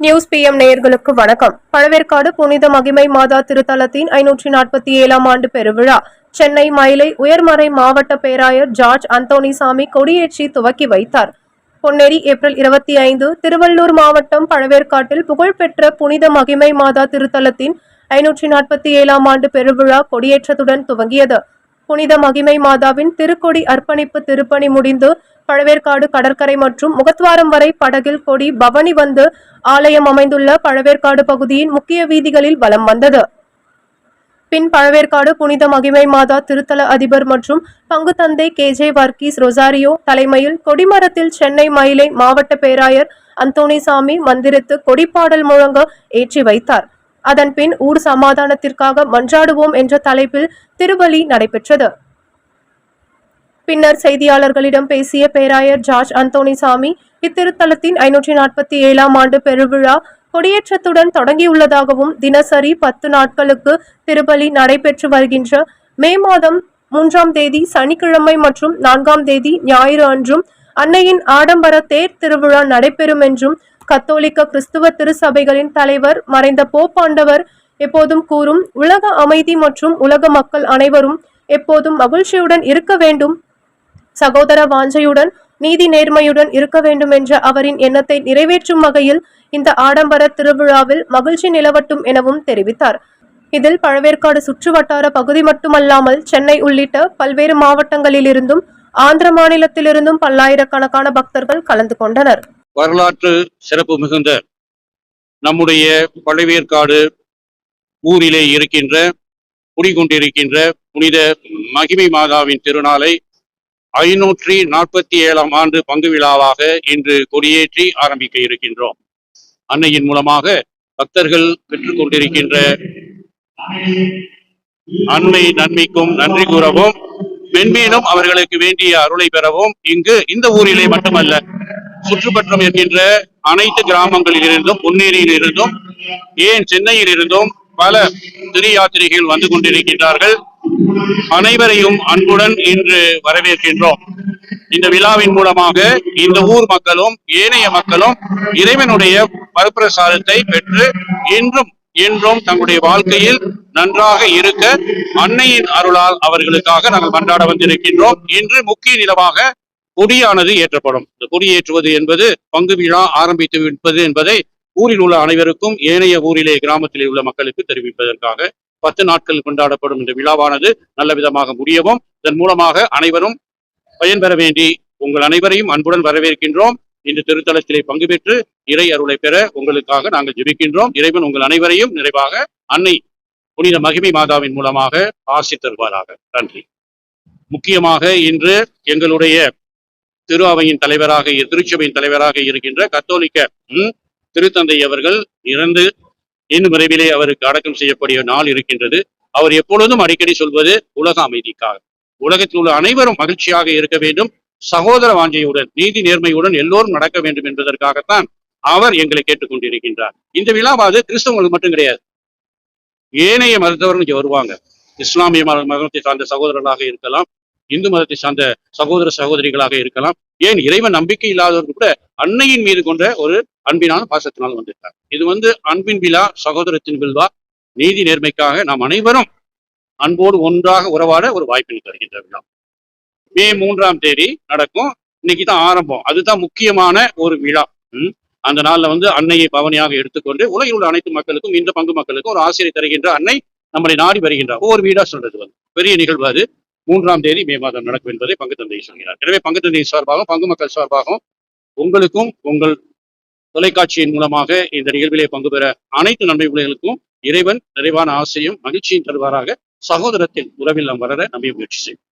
News PM நேயர்களுக்கு வணக்கம். பழவேற்காடு புனித மகிமை மாதா திருத்தலத்தின் ஐநூற்றி நாற்பத்தி ஏழாம் ஆண்டு பெருவிழா. சென்னை மயிலை உயர்மறை மாவட்ட பேராயர் ஜார்ஜ் அந்தோனிசாமி கொடியேற்றி துவக்கி வைத்தார். பொன்னேரி ஏப்ரல் இருபத்தி ஐந்து திருவள்ளூர் மாவட்டம் பழவேற்காட்டில் புகழ்பெற்ற புனித மகிமை மாதா திருத்தலத்தின் ஐநூற்றி நாற்பத்தி ஏழாம் ஆண்டு பெருவிழா கொடியேற்றத்துடன் துவங்கியது. புனித மகிமை மாதாவின் திருக்கொடி அர்ப்பணிப்பு திருப்பணி முடிந்து பழவேற்காடு கடற்கரை மற்றும் முகத்வாரம் வரை படகில் கொடி பவனி வந்து ஆலயம் அமைந்துள்ள பழவேற்காடு பகுதியின் முக்கிய வீதிகளில் வலம் வந்தது. பின் பழவேற்காடு புனித மகிமை மாதா திருத்தல அதிபர் மற்றும் பங்கு தந்தை கே. ஜே. வர்கீஸ் ரொசாரியோ தலைமையில் கொடிமரத்தில் சென்னை மயிலை மாவட்ட பேராயர் அந்தோணிசாமி மந்திரத்து கொடிப்பாடல் முழங்க ஏற்றி வைத்தார். அதன்பின் ஊர் சமாதானத்திற்காக மன்றாடுவோம் என்ற தலைப்பில் திருபலி நடைபெற்றது. பின்னர் செய்தியாளர்களிடம் பேசிய பேராயர் ஜார்ஜ் அந்தோனிசாமி இத்திருத்தலத்தின் ஐநூற்றி நாற்பத்தி ஏழாம் ஆண்டு பெருவிழா கொடியேற்றத்துடன் தொடங்கியுள்ளதாகவும் தினசரி பத்து நாட்களுக்கு திருபலி நடைபெற்று வருகின்ற மே மாதம் மூன்றாம் தேதி சனிக்கிழமை மற்றும் நான்காம் தேதி ஞாயிறு அன்றும் அன்னையின் ஆடம்பர தேர் திருவிழா நடைபெறும் என்றும் கத்தோலிக்க கிறிஸ்துவ திருச்சபைகளின் தலைவர் மறைந்த போப்பாண்டவர் எப்போதும் கூறும் உலக அமைதி மற்றும் உலக மக்கள் அனைவரும் எப்போதும் மகிழ்ச்சியுடன் இருக்க வேண்டும். சகோதர வாஞ்சையுடன் நீதி நேர்மையுடன் இருக்க வேண்டும் என்ற அவரின் எண்ணத்தை நிறைவேற்றும் வகையில் இந்த ஆடம்பர திருவிழாவில் மகிழ்ச்சி நிலவட்டும் எனவும் தெரிவித்தார். இதில் பழவேற்காடு சுற்றுவட்டார பகுதி மட்டுமல்லாமல் சென்னை உள்ளிட்ட பல்வேறு மாவட்டங்களிலிருந்தும் ஆந்திர மாநிலத்திலிருந்தும் பல்லாயிரக்கணக்கான பக்தர்கள் கலந்து கொண்டனர். வரலாற்று சிறப்பு மிகுந்த நம்முடைய பழவேற்காடு ஊரிலே இருக்கின்ற குடிகொண்டிருக்கின்ற புனித மகிமை மாதாவின் திருநாளை ஐநூற்றி நாற்பத்தி ஏழாம் ஆண்டு பங்கு விழாவாக இன்று கொடியேற்றி ஆரம்பிக்க இருக்கின்றோம். அன்னையின் மூலமாக பக்தர்கள் பெற்றுக்கொண்டிருக்கின்ற அண்மை அன்னை நன்மைக்கும் நன்றி கூறவும் மென்மேலும் அவர்களுக்கு வேண்டிய அருளை பெறவும் இங்கு இந்த ஊரிலே மட்டுமல்ல சுற்றுப்பற்றம் இருக்கின்ற அனைத்து கிராமங்களில் இருந்தும் இருந்தும் ஏன் சென்னையில் இருந்தும் பல திரு யாத்திரிகள் வந்து கொண்டிருக்கின்றார்கள். அனைவரையும் அன்புடன் இன்று வரவேற்கின்றோம். இந்த விழாவின் மூலமாக இந்த ஊர் மக்களும் ஏனைய மக்களும் இறைவனுடைய பரப்பிரசாதத்தை பெற்று இன்றும் என்றும் தங்களுடைய வாழ்க்கையில் நன்றாக இருக்க அன்னையின் அருளால் அவர்களுக்காக நாங்கள் கொண்டாட வந்திருக்கின்றோம். இன்று முக்கிய நிலவாக கொடியானது ஏற்றப்படும். இந்த கொடி ஏற்றுவது என்பது பங்கு விழா ஆரம்பித்து விற்பது என்பதை ஊரில் உள்ள அனைவருக்கும் ஏனைய ஊரிலே கிராமத்திலே உள்ள மக்களுக்கு தெரிவிப்பதற்காக பத்து நாட்கள் கொண்டாடப்படும் இந்த விழாவானது நல்ல விதமாக முடியவும் இதன் மூலமாக அனைவரும் பயன்பெற வேண்டி உங்கள் அனைவரையும் அன்புடன் வரவேற்கின்றோம். இந்த திருத்தலத்திலே பங்கு பெற்று இறை அருளை பெற உங்களுக்காக நாங்கள் ஜெபிக்கின்றோம். இறைவன் உங்கள் அனைவரையும் நிறைவாக அன்னை புனித மகிமை மாதாவின் மூலமாக ஆசி தருவாராக நன்றி. முக்கியமாக இன்று எங்களுடைய திரு அவையின் தலைவராக திருச்சபையின் தலைவராக இருக்கின்ற கத்தோலிக்க திருத்தந்தை அவர்கள் இறந்து இன்னும் விரைவிலே அவருக்கு அடக்கம் செய்யக்கூடிய நாள் இருக்கின்றது. அவர் எப்பொழுதும் அடிக்கடி சொல்வது உலக அமைதிக்காக. உலகத்தில் உள்ள அனைவரும் மகிழ்ச்சியாக இருக்க வேண்டும். சகோதர வாஞ்சையுடன் நீதி நேர்மையுடன் எல்லோரும் நடக்க வேண்டும் என்பதற்காகத்தான் அவர் எங்களை கேட்டுக்கொண்டிருக்கின்றார் இந்த விழாவாது கிறிஸ்தவங்களுக்கு மட்டும் கிடையாது. ஏனைய மருத்துவர்கள் இங்கே வருவாங்க. இஸ்லாமிய மதத்தை சார்ந்த சகோதரர்களாக இருக்கலாம். இந்து மதத்தை சார்ந்த சகோதர சகோதரிகளாக இருக்கலாம். ஏன் இறைவன் நம்பிக்கை இல்லாதவர்கள் கூட அன்னையின் மீது கொண்ட ஒரு அன்பினால பாசத்தினால் வந்திருக்கார் இது வந்து அன்பின் விழா சகோதரத்தின் விழா நீதி நேர்மைக்காக நாம் அனைவரும் அன்போடு ஒன்றாக உறவாட ஒரு வாய்ப்பினை தருகின்ற விழா. மே மூன்றாம் தேதி நடக்கும். இன்னைக்கு தான் ஆரம்பம். அதுதான் முக்கியமான ஒரு விழா. அந்த நாள்ல வந்து அன்னையை பவனியாக எடுத்துக்கொண்டு உலகில் உள்ள அனைத்து மக்களுக்கும் இந்த பங்கு மக்களுக்கும் ஒரு ஆசிரியை தருகின்ற அன்னை நம்மளை நாடி வருகின்றார். ஒவ்வொரு வீடா சொல்றது வந்து. பெரிய நிகழ்வு அது. மூன்றாம் தேதி மே மாதம் நடக்கும் என்பதை பங்கு தந்தை சொல்கிறார். எனவே பங்கு தந்தை சார்பாகவும் பங்கு மக்கள் சார்பாகவும் உங்களுக்கும் உங்கள் தொலைக்காட்சியின் மூலமாக இந்த நிகழ்விலே பங்கு பெற அனைத்து நன்மை உலகளுக்கும் இறைவன் நிறைவான ஆசையும் மகிழ்ச்சியும் தருவாராக. சகோதரத்தின் உறவில் நாம் வளர நம்பிய முயற்சி செய்யும்